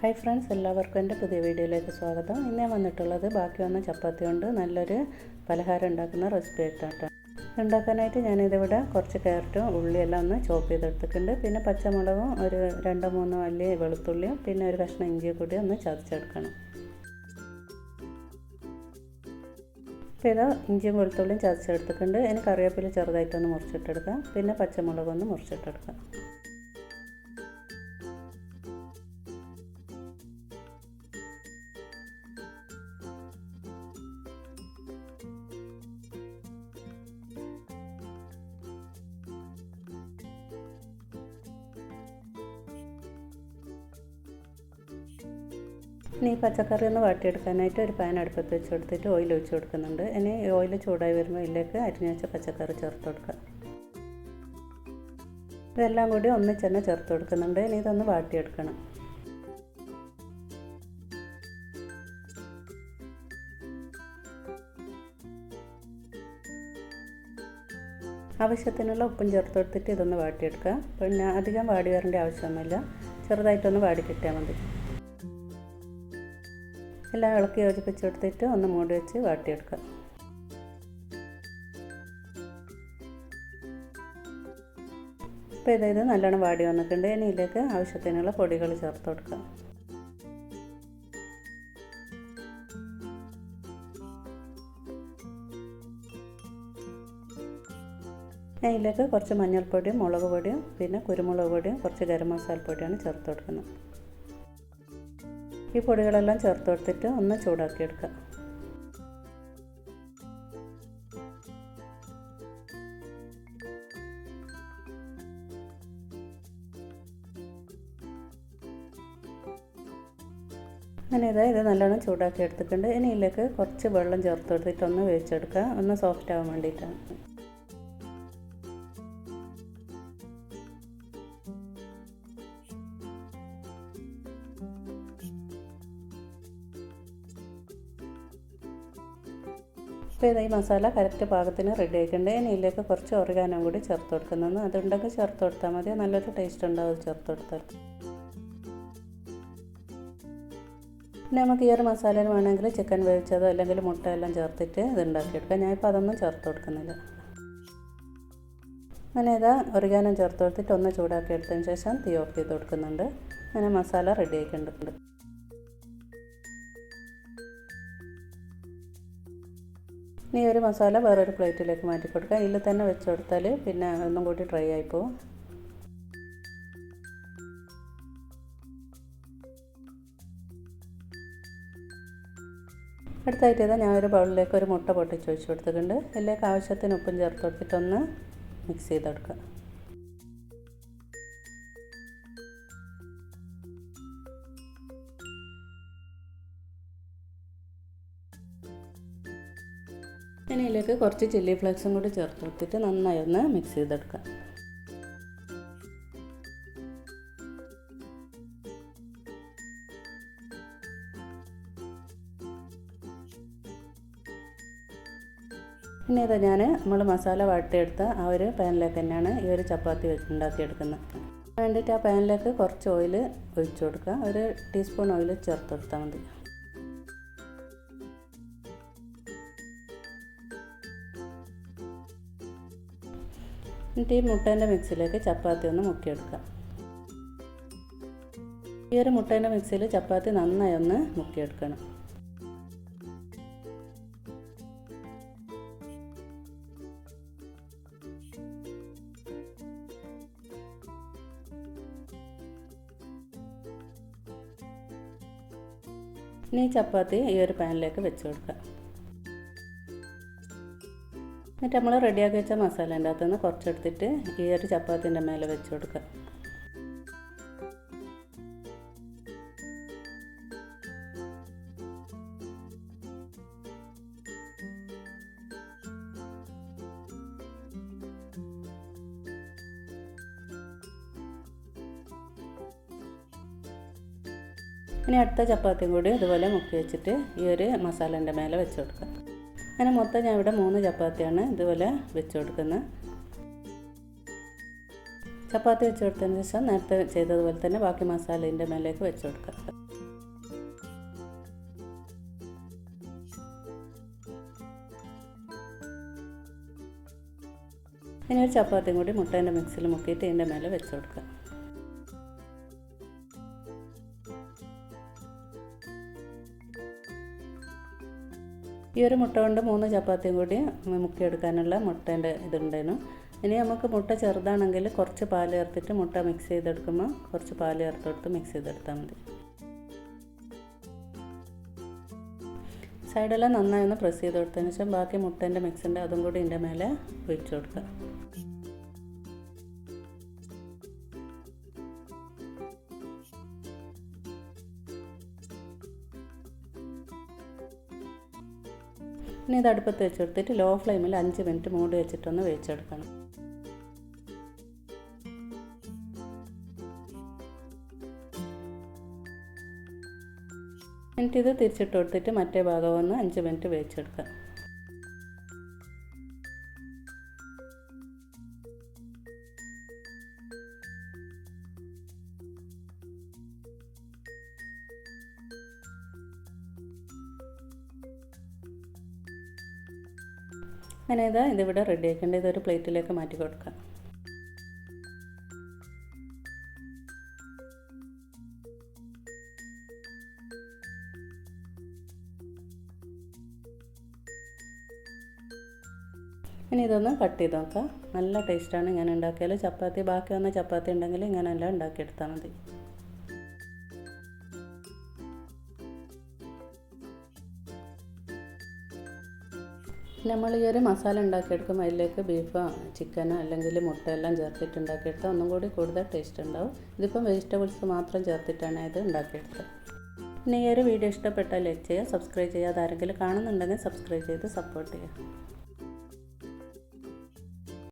Hi friends എല്ലാവർക്കും എന്റെ പുതിയ വീഡിയോയിലേക്ക് സ്വാഗതം. ഇന്ന് വന്നിട്ടുള്ളത് ബാക്കി വന്ന ചപ്പാത്തി കൊണ്ട് നല്ലൊരു പലഹാരം ഉണ്ടാക്കുന്ന റെസിപ്പി ആയിട്ടാണ് ഉണ്ടാക്കാനായിട്ട് ഞാനിതിവിടെ കുറച്ച് ക്യാരറ്റും ഉള്ളിയെല്ലാം ഒന്ന് ചോപ്പ് ചെയ്തെടുത്തിട്ടുണ്ട്. പിന്നെ പച്ചമുളകും ഒരു രണ്ടോ മൂന്നോ അല്ലി വെളുത്തുള്ളിയും പിന്നെ ഒരു കഷ്ണം ഇഞ്ചിയും കൂടി ഒന്ന് ചതച്ചെടുക്കണം. അപ്പോൾ ഇതാ ഇഞ്ചിയും വെളുത്തുള്ളിയും ചതച്ചെടുത്തിട്ടുണ്ട്. ഇനി കറിവേപ്പില ചെറുതായിട്ടൊന്ന് മുറിച്ചിട്ടെടുക്കാം. പിന്നെ പച്ചമുളകൊന്ന് മുറിച്ചിട്ടെടുക്കാം. ഇനി പച്ചക്കറി ഒന്ന് വാട്ടിയെടുക്കാനായിട്ട് ഒരു പാൻ അടുപ്പത്ത് വെച്ച് കൊടുത്തിട്ട് ഓയിൽ ഒഴിച്ച് കൊടുക്കുന്നുണ്ട്. ഇനി ഓയിൽ ചൂടായി വരുമ്പോൾ ഇതിലേക്ക് അരിഞ്ഞു വെച്ച പച്ചക്കറി ചേർത്ത് കൊടുക്കുക. ഇതെല്ലാം കൂടി ഒന്നിച്ച് തന്നെ ചേർത്ത് കൊടുക്കുന്നുണ്ട്. ഇനി ഇതൊന്ന് വാട്ടിയെടുക്കണം. ആവശ്യത്തിനുള്ള ഉപ്പും ചേർത്ത് കൊടുത്തിട്ട് ഇതൊന്ന് വാട്ടിയെടുക്കുക. പിന്നെ അധികം വാടി വരേണ്ട ആവശ്യമൊന്നുമില്ല. ചെറുതായിട്ടൊന്ന് വാടി കിട്ടിയാൽ മതി. എല്ലാം ഇളക്കി യോജിപ്പിച്ച് കൊടുത്തിട്ട് ഒന്ന് മൂടി വെച്ച് വാട്ടിയെടുക്കുക. അപ്പോൾ ഇതായത് നല്ലോണം വാടി വന്നിട്ടുണ്ട്. ഇനി ഇതിലേക്ക് ആവശ്യത്തിനുള്ള പൊടികൾ ചേർത്ത് കൊടുക്കുക. ഇതിലേക്ക് കുറച്ച് മഞ്ഞൾപ്പൊടിയും മുളക് പൊടിയും പിന്നെ കുരുമുളക് പൊടിയും കുറച്ച് ഗരം മസാലപ്പൊടിയാണ് ചേർത്ത് കൊടുക്കുന്നത്. ഈ പൊടികളെല്ലാം ചേർത്ത് കൊടുത്തിട്ട് ഒന്ന് ചൂടാക്കി എടുക്കുക അങ്ങനെ ഇതാ ഇത് നല്ലോണം ചൂടാക്കി എടുത്തിട്ടുണ്ട്. ഇനി ഇതിലേക്ക് കുറച്ച് വെള്ളം ചേർത്ത് കൊടുത്തിട്ട് ഒന്ന് വേവിച്ചെടുക്കുക ഒന്ന് സോഫ്റ്റ് ആവാൻ വേണ്ടിയിട്ടാണ്. ഇപ്പോൾ ഇത് ഈ മസാല കറക്റ്റ് പാകത്തിന് റെഡി ആയിട്ടുണ്ട്. ഇനി ഇതിലേക്ക് കുറച്ച് ഓർഗാനോ കൂടി ചേർത്ത് കൊടുക്കുന്നതെന്ന് അതുണ്ടെങ്കിൽ ചേർത്ത് കൊടുത്താൽ മതി. നല്ലൊരു ടേസ്റ്റ് ഉണ്ടാവും ചേർത്ത് കൊടുത്താൽ. പിന്നെ നമുക്ക് ഈ ഒരു മസാലയിൽ വേണമെങ്കിൽ ചിക്കൻ വേവിച്ചതോ അല്ലെങ്കിൽ മുട്ട എല്ലാം ചേർത്തിട്ട് ഇത് ഉണ്ടാക്കിയെടുക്കാം. ഞാനിപ്പോൾ അതൊന്നും ചേർത്ത് കൊടുക്കുന്നില്ല. അങ്ങനെ ഇതാ ഒറിഗാനം ചേർത്ത് കൊടുത്തിട്ട് ഒന്ന് ചൂടാക്കി എടുത്തതിന് ശേഷം തീ ഓഫ് ചെയ്ത് കൊടുക്കുന്നുണ്ട്. അങ്ങനെ മസാല റെഡി ആയിട്ടുണ്ട്. ഇനി ഒരു മസാല വേറൊരു പ്ലേറ്റിലേക്ക് മാറ്റി കൊടുക്കുക. ഇതിൽ തന്നെ വെച്ച് കൊടുത്താൽ പിന്നെ ഒന്നും കൂടി ഡ്രൈ ആയിപ്പോവും അടുത്തായിട്ട് ഇതാ ഒരു ബൗളിലേക്ക് ഒരു മുട്ട പൊട്ടിച്ച് വെച്ച് കൊടുത്തിട്ടുണ്ട്. ഇതിലേക്ക് ആവശ്യത്തിന് ഉപ്പും ചേർത്ത് കൊടുത്തിട്ടൊന്ന് മിക്സ് ചെയ്തെടുക്കുക. ഇനി ഇതിലേക്ക് കുറച്ച് ചില്ലി ഫ്ലേക്സും കൂടി ചേർത്ത് കൊടുത്തിട്ട് നന്നായി ഒന്ന് മിക്സ് ചെയ്തെടുക്കാം. പിന്നെ ഇതാ ഞാൻ നമ്മൾ മസാല വാട്ടിയെടുത്ത ആ ഒരു പാനിലേക്ക് തന്നെയാണ് ഈ ഒരു ചപ്പാത്തി ഉണ്ടാക്കിയെടുക്കുന്നത്. വേണ്ടിയിട്ട് ആ പാനിലേക്ക് കുറച്ച് ഓയിൽ ഒഴിച്ചു കൊടുക്കുക. ഒരു ടീസ്പൂൺ ഓയിൽ ചേർത്ത് കൊടുത്താൽ മതി. എന്നിട്ട് ഈ മുട്ടേന്റെ മിക്സിലേക്ക് ചപ്പാത്തി ഒന്ന് മുക്കിയെടുക്കാം. ഈ ഒരു മുട്ടേന്റെ മിക്സിയിൽ ചപ്പാത്തി നന്നായി ഒന്ന് മുക്കിയെടുക്കണം. ഇനി ചപ്പാത്തി ഈ ഒരു പാനിലേക്ക് വെച്ച് കൊടുക്കാം. എന്നിട്ട് നമ്മൾ റെഡിയാക്കി വെച്ച മസാലേന്റെ അകത്ത് നിന്ന് കുറച്ചെടുത്തിട്ട് ഈ ഒരു ചപ്പാത്തിന്റെ മേലെ വെച്ച് കൊടുക്കുക. ഇനി അടുത്ത ചപ്പാത്തിയും കൂടി ഇതുപോലെ മുക്കി വെച്ചിട്ട് ഈ ഒരു മസാലേന്റെ മേലെ വെച്ച് കൊടുക്കുക. അങ്ങനെ മൊത്തം ഞാൻ ഇവിടെ മൂന്ന് ചപ്പാത്തിയാണ് ഇതുപോലെ വെച്ച് കൊടുക്കുന്നത്. ചപ്പാത്തി വെച്ച് കൊടുത്തതിന് ശേഷം നേരത്തെ ചെയ്തതുപോലെ തന്നെ ബാക്കി മസാലേന്റെ മേലേക്ക് വെച്ച് കൊടുക്കുക. ഇനി ഒരു ചപ്പാത്തിയും കൂടി മുട്ടേന്റെ മിക്സിൽ മുക്കിയിട്ട് ഇതിന്റെ മേലെ വെച്ച് കൊടുക്കാം ഈ ഒരു മുട്ട കൊണ്ട് മൂന്ന് ചപ്പാത്തിയും കൂടി മുക്കിയെടുക്കാനുള്ള മുട്ടേന്റെ ഇതുണ്ടായിരുന്നു. ഇനി നമുക്ക് മുട്ട ചെറുതാണെങ്കിൽ കുറച്ച് പാൽ ചേർത്തിട്ട് മുട്ട മിക്സ് ചെയ്തെടുക്കുമ്പോൾ കുറച്ച് പാൽ ചേർത്തെടുത്ത് മിക്സ് ചെയ്തെടുത്താൽ മതി. സൈഡെല്ലാം നന്നായി ഒന്ന് പ്രസ് ചെയ്ത് കൊടുത്തതിന് ശേഷം ബാക്കി മുട്ടേന്റെ മിക്സിന്റെ അതും കൂടി ഇതിന്റെ മേലെ ഒഴിച്ചു കൊടുക്കുക. ഇനി ഇത് അടുപ്പത്ത് വെച്ചെടുത്തിട്ട് ലോ ഫ്ലെയിമിൽ അഞ്ച് മിനിറ്റ് മൂടി വെച്ചിട്ടൊന്ന് വേവിച്ചെടുക്കണം. എന്നിട്ട് ഇത് തിരിച്ചിട്ട് കൊടുത്തിട്ട് മറ്റേ ഭാഗം ഒന്ന് അഞ്ച് മിനിറ്റ് വേവിച്ചെടുക്കുക. അങ്ങനെ ഇതാ ഇതിവിടെ റെഡി ആക്കേണ്ടത് ഇതൊരു പ്ലേറ്റിലേക്ക് മാറ്റി കൊടുക്കാം. ഇനി ഇതൊന്ന് കട്ട് ചെയ്ത് നോക്കാം. നല്ല ടേസ്റ്റാണ് ഇങ്ങനെ ഉണ്ടാക്കിയാൽ ചപ്പാത്തി ബാക്കി വന്ന ചപ്പാത്തി ഉണ്ടെങ്കിൽ ഇങ്ങനെ എല്ലാം ഉണ്ടാക്കിയെടുത്താൽ മതി. നമ്മൾ ഈ ഒരു മസാല ഉണ്ടാക്കിയെടുക്കുമ്പോൾ അതിലേക്ക് ബീഫോ ചിക്കനോ അല്ലെങ്കിൽ മുട്ട എല്ലാം ചേർത്തിട്ട് ഉണ്ടാക്കിയെടുത്താൽ ഒന്നും കൂടി കൂടുതൽ ടേസ്റ്റ് ഉണ്ടാവും. ഇതിപ്പം വെജിറ്റബിൾസ് മാത്രം ചേർത്തിട്ടാണ് ഇത് ഉണ്ടാക്കിയെടുത്തത്. പിന്നെ ഈ ഒരു വീഡിയോ ഇഷ്ടപ്പെട്ടാൽ ലൈക്ക് ചെയ്യുക സബ്സ്ക്രൈബ് ചെയ്യുക. അതാരെങ്കിലും കാണുന്നുണ്ടെങ്കിൽ സബ്സ്ക്രൈബ് ചെയ്ത് സപ്പോർട്ട് ചെയ്യുക.